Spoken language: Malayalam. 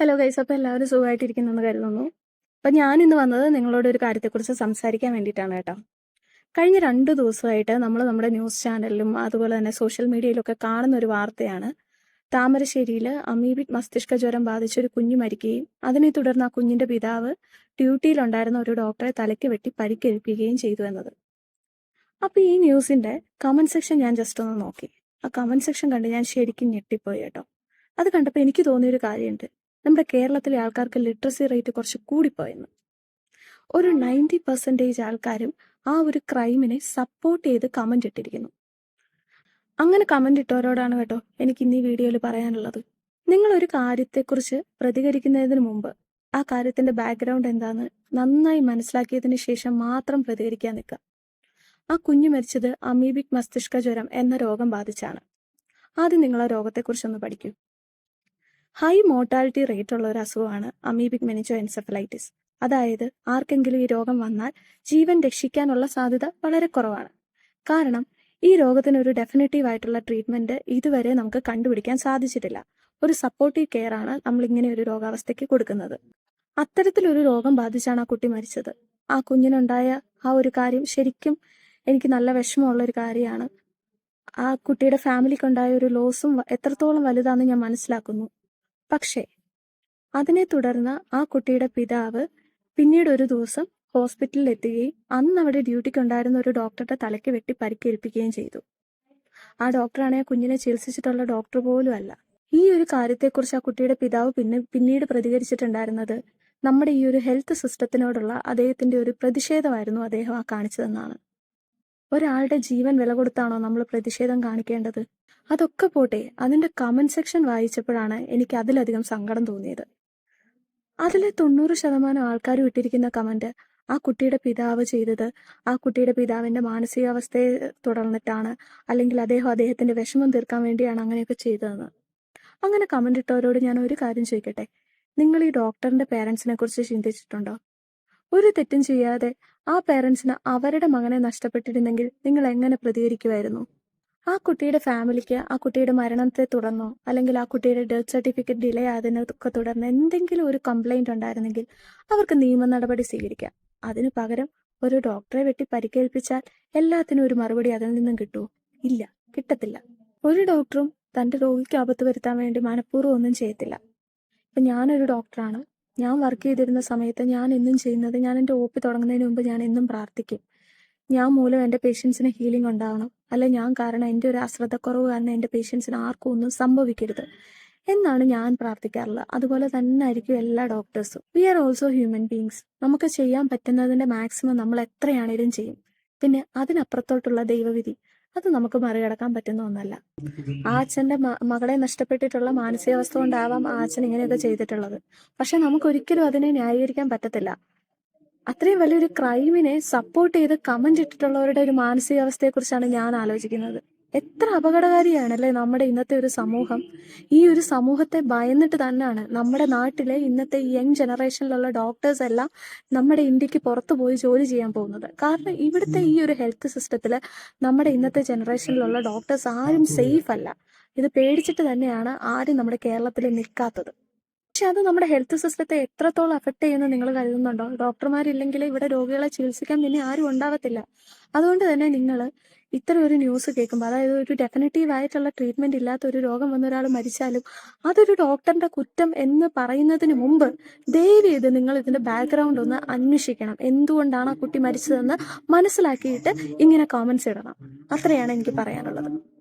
ഹലോ ഗൈസ് അപ്പോൾ എല്ലാവരും സുഖമായിട്ടിരിക്കുന്നെന്ന് കരുതുന്നു. അപ്പം ഞാനിന്ന് വന്നത് നിങ്ങളോട് ഒരു കാര്യത്തെക്കുറിച്ച് സംസാരിക്കാൻ വേണ്ടിയിട്ടാണ് കേട്ടോ. കഴിഞ്ഞ രണ്ട് ദിവസമായിട്ട് നമ്മൾ നമ്മുടെ ന്യൂസ് ചാനലിലും അതുപോലെ തന്നെ സോഷ്യൽ മീഡിയയിലൊക്കെ കാണുന്ന ഒരു വാർത്തയാണ്. താമരശ്ശേരിയിൽ അമീബിക് മസ്തിഷ്ക ജ്വരം ബാധിച്ച ഒരു കുഞ്ഞ് മരിക്കുകയും അതിനെ തുടർന്ന് ആ കുഞ്ഞിന്റെ പിതാവ് ഡ്യൂട്ടിയിലുണ്ടായിരുന്ന ഒരു ഡോക്ടറെ തലയ്ക്ക് വെട്ടി പരിക്കേൽപ്പിക്കുകയും ചെയ്തു എന്നത്. അപ്പോൾ ഈ ന്യൂസിന്റെ കമന്റ് സെക്ഷൻ ഞാൻ ജസ്റ്റ് ഒന്ന് നോക്കി. ആ കമന്റ് സെക്ഷൻ കണ്ട് ഞാൻ ശരിക്കും ഞെട്ടിപ്പോയി കേട്ടോ. അത് കണ്ടപ്പോൾ എനിക്ക് തോന്നിയൊരു കാര്യമുണ്ട്. നമ്മുടെ കേരളത്തിലെ ആൾക്കാർക്ക് ലിറ്ററസി റേറ്റ് കുറച്ച് കൂടിപ്പോയെന്ന്. ഒരു നയന്റി പെർസെന്റേജ് ആൾക്കാരും ആ ഒരു ക്രൈമിനെ സപ്പോർട്ട് ചെയ്ത് കമന്റ് ഇട്ടിരിക്കുന്നു. അങ്ങനെ കമന്റ് ഇട്ടവരോടാണ് കേട്ടോ എനിക്ക് ഇന്ന് വീഡിയോയിൽ പറയാനുള്ളത്. നിങ്ങൾ ഒരു കാര്യത്തെക്കുറിച്ച് പ്രതികരിക്കുന്നതിന് മുമ്പ് ആ കാര്യത്തിന്റെ ബാക്ക്ഗ്രൗണ്ട് എന്താന്ന് നന്നായി മനസ്സിലാക്കിയതിന് ശേഷം മാത്രം പ്രതികരിക്കാൻ നിൽക്കുക. ആ കുഞ്ഞു മരിച്ചത് അമീബിക് മസ്തിഷ്ക ജ്വരം എന്ന രോഗം ബാധിച്ചാണ്. ആദ്യം നിങ്ങൾ ആ രോഗത്തെക്കുറിച്ചൊന്ന് പഠിക്കൂ. ഹൈ മോർട്ടാലിറ്റി റേറ്റ് ഉള്ള ഒരു അസുഖമാണ് അമീബിക് മെനിച്ചോ എൻസെഫലൈറ്റിസ് അതായത് ആർക്കെങ്കിലും ഈ രോഗം വന്നാൽ ജീവൻ രക്ഷിക്കാനുള്ള സാധ്യത വളരെ കുറവാണ്. കാരണം ഈ രോഗത്തിന് ഒരു ഡെഫിനറ്റീവ് ആയിട്ടുള്ള ട്രീറ്റ്മെന്റ് ഇതുവരെ നമുക്ക് കണ്ടുപിടിക്കാൻ സാധിച്ചിട്ടില്ല. ഒരു സപ്പോർട്ടീവ് കെയർ ആണ് നമ്മൾ ഇങ്ങനെ ഒരു രോഗാവസ്ഥയ്ക്ക് കൊടുക്കുന്നത്. അത്തരത്തിലൊരു രോഗം ബാധിച്ചാണ് ആ കുട്ടി മരിച്ചത്. ആ കുഞ്ഞിനുണ്ടായ ആ ഒരു കാര്യം ശരിക്കും എനിക്ക് നല്ല വിഷമമുള്ള ഒരു കാര്യമാണ്. ആ കുട്ടിയുടെ ഫാമിലിക്കുണ്ടായ ഒരു ലോസും എത്രത്തോളം വലുതാണെന്ന് ഞാൻ മനസ്സിലാക്കുന്നു. പക്ഷേ അതിനെ തുടർന്ന് ആ കുട്ടിയുടെ പിതാവ് പിന്നീട് ഒരു ദിവസം ഹോസ്പിറ്റലിൽ എത്തുകയും അന്ന് അവിടെ ഡ്യൂട്ടിക്ക് ഉണ്ടായിരുന്ന ഒരു ഡോക്ടറുടെ തലയ്ക്ക് വെട്ടി പരിക്കേൽപ്പിക്കുകയും ചെയ്തു. ആ ഡോക്ടറാണെ ആ കുഞ്ഞിനെ ചികിത്സിച്ചിട്ടുള്ള ഡോക്ടർ പോലും അല്ല. ഈ ഒരു കാര്യത്തെക്കുറിച്ച് ആ കുട്ടിയുടെ പിതാവ് പിന്നെ പിന്നീട് പ്രതികരിച്ചിട്ടുണ്ടായിരുന്നത് നമ്മുടെ ഈ ഒരു ഹെൽത്ത് സിസ്റ്റത്തിനോടുള്ള അദ്ദേഹത്തിന്റെ ഒരു പ്രതിഷേധമായിരുന്നു അദ്ദേഹം ആ കാണിച്ചതെന്നാണ്. ഒരാളുടെ ജീവൻ വില കൊടുത്താണോ നമ്മൾ പ്രതിഷേധം കാണിക്കേണ്ടത്? അതൊക്കെ പോട്ടെ അതിന്റെ കമന്റ് സെക്ഷൻ വായിച്ചപ്പോഴാണ് എനിക്ക് അതിലധികം സങ്കടം തോന്നിയത്. അതിലെ തൊണ്ണൂറ് ശതമാനം ആൾക്കാർ ഇട്ടിരിക്കുന്ന കമന്റ് ആ കുട്ടിയുടെ പിതാവ് ചെയ്തത് ആ കുട്ടിയുടെ പിതാവിന്റെ മാനസികാവസ്ഥയെ തുടർന്നിട്ടാണ് അല്ലെങ്കിൽ അദ്ദേഹം അദ്ദേഹത്തിന്റെ വിഷമം തീർക്കാൻ വേണ്ടിയാണ് അങ്ങനെയൊക്കെ ചെയ്തതെന്ന്. അങ്ങനെ കമന്റ് ഇട്ടവരോട് ഞാൻ ഒരു കാര്യം ചോദിക്കട്ടെ? നിങ്ങൾ ഈ ഡോക്ടറിന്റെ പേരൻസിനെ കുറിച്ച് ചിന്തിച്ചിട്ടുണ്ടോ? ഒരു തെറ്റും ചെയ്യാതെ ആ പേരൻസിന് അവരുടെ മകനെ നഷ്ടപ്പെട്ടിരുന്നെങ്കിൽ നിങ്ങൾ എങ്ങനെ പ്രതികരിക്കുമായിരുന്നു ആ കുട്ടിയുടെ ഫാമിലിക്ക് ആ കുട്ടിയുടെ മരണത്തെ തുടർന്നോ അല്ലെങ്കിൽ ആ കുട്ടിയുടെ ഡെത്ത് സർട്ടിഫിക്കറ്റ് ഡിലേ ആയതിനൊക്കെ തുടർന്ന് എന്തെങ്കിലും ഒരു കംപ്ലൈന്റ് ഉണ്ടായിരുന്നെങ്കിൽ അവർക്ക് നിയമ നടപടി സ്വീകരിക്കാം. അതിനു പകരം ഒരു ഡോക്ടറെ വെട്ടി പരിക്കേൽപ്പിച്ചാൽ എല്ലാത്തിനും ഒരു മറുപടി അതിൽ നിന്നും കിട്ടുമോ ഇല്ല കിട്ടത്തില്ല. ഒരു ഡോക്ടറും തന്റെ രോഗിക്ക് ആപത്ത് വരുത്താൻ വേണ്ടി മനഃപൂർവം ഒന്നും ചെയ്യത്തില്ല. ഇപ്പൊ ഞാനൊരു ഡോക്ടറാണ് ഞാൻ വർക്ക് ചെയ്തിരുന്ന സമയത്ത് ഞാൻ എന്നും ചെയ്യുന്നത് ഞാൻ എന്റെ ഒ പി തുടങ്ങുന്നതിന് മുമ്പ് ഞാൻ എന്നും പ്രാർത്ഥിക്കും. ഞാൻ മൂലം എന്റെ പേഷ്യൻസിന് ഹീലിംഗ് ഉണ്ടാകണം അല്ലെ ഞാൻ കാരണം എന്റെ ഒരു അശ്രദ്ധക്കുറവ് കാരണം എന്റെ പേഷ്യൻസിന് ആർക്കും ഒന്നും സംഭവിക്കരുത്. എന്നാണ് ഞാൻ പ്രാർത്ഥിക്കാറുള്ളത്. അതുപോലെ തന്നെ ആയിരിക്കും എല്ലാ ഡോക്ടേഴ്സും we are also human beings നമുക്ക് ചെയ്യാൻ പറ്റുന്നതിന്റെ മാക്സിമം നമ്മൾ എത്രയാണേലും ചെയ്യും. പിന്നെ അതിനപ്പുറത്തോട്ടുള്ള ദൈവവിധി. അത് നമുക്ക് മറികടക്കാൻ പറ്റുന്ന ഒന്നല്ല. ആ അച്ഛന്റെ മകളെ നഷ്ടപ്പെട്ടിട്ടുള്ള മാനസികാവസ്ഥ കൊണ്ടാവാം ആ അച്ഛൻ ഇങ്ങനെയൊക്കെ ചെയ്തിട്ടുള്ളത്. പക്ഷെ നമുക്ക് ഒരിക്കലും അതിനെ ന്യായീകരിക്കാൻ പറ്റത്തില്ല. അത്രയും വലിയൊരു ക്രൈമിനെ സപ്പോർട്ട് ചെയ്ത് കമന്റ് ഇട്ടിട്ടുള്ളവരുടെ ഒരു മാനസികാവസ്ഥയെക്കുറിച്ചാണ് ഞാൻ ആലോചിക്കുന്നത്. എത്ര അപകടകാരിയാണല്ലേ നമ്മുടെ ഇന്നത്തെ ഒരു സമൂഹം? ഈ ഒരു സമൂഹത്തെ ഭയന്നിട്ട് തന്നെയാണ് നമ്മുടെ നാട്ടിലെ ഇന്നത്തെ യങ് ജനറേഷനിലുള്ള ഡോക്ടേഴ്സ് എല്ലാം നമ്മുടെ ഇന്ത്യയ്ക്ക് പുറത്തു പോയി ജോലി ചെയ്യാൻ പോകുന്നത്. കാരണം ഇവിടുത്തെ ഈ ഒരു ഹെൽത്ത് സിസ്റ്റത്തിൽ നമ്മുടെ ഇന്നത്തെ ജനറേഷനിലുള്ള ഡോക്ടേഴ്സ് ആരും സേഫ് അല്ല. ഇത് പേടിച്ചിട്ട് തന്നെയാണ് ആരും നമ്മുടെ കേരളത്തിൽ നിൽക്കാത്തത്. പക്ഷെ അത് നമ്മുടെ ഹെൽത്ത് സിസ്റ്റത്തെ എത്രത്തോളം അഫക്ട് ചെയ്യുന്നു നിങ്ങൾ കരുതുന്നുണ്ടോ? ഡോക്ടർമാരില്ലെങ്കിൽ ഇവിടെ രോഗികളെ ചികിത്സിക്കാൻ പിന്നെ ആരും ഉണ്ടാവത്തില്ല. അതുകൊണ്ട് തന്നെ നിങ്ങൾ ഇത്തരം ഒരു ന്യൂസ് കേൾക്കുമ്പോൾ അതായത് ഒരു ഡെഫിനറ്റീവ് ആയിട്ടുള്ള ട്രീറ്റ്മെന്റ് ഇല്ലാത്ത ഒരു രോഗം വന്ന ഒരാൾ മരിച്ചാലും അതൊരു ഡോക്ടറിന്റെ കുറ്റം എന്ന് പറയുന്നതിന് മുമ്പ് ദയവ് ചെയ്ത് നിങ്ങൾ ഇതിന്റെ ബാക്ക്ഗ്രൗണ്ട് ഒന്ന് അന്വേഷിക്കണം. എന്തുകൊണ്ടാണ് ആ കുട്ടി മരിച്ചതെന്ന് മനസ്സിലാക്കിയിട്ട് ഇങ്ങനെ കോമൻസ് ഇടണം. അത്രയാണ് എനിക്ക് പറയാനുള്ളത്.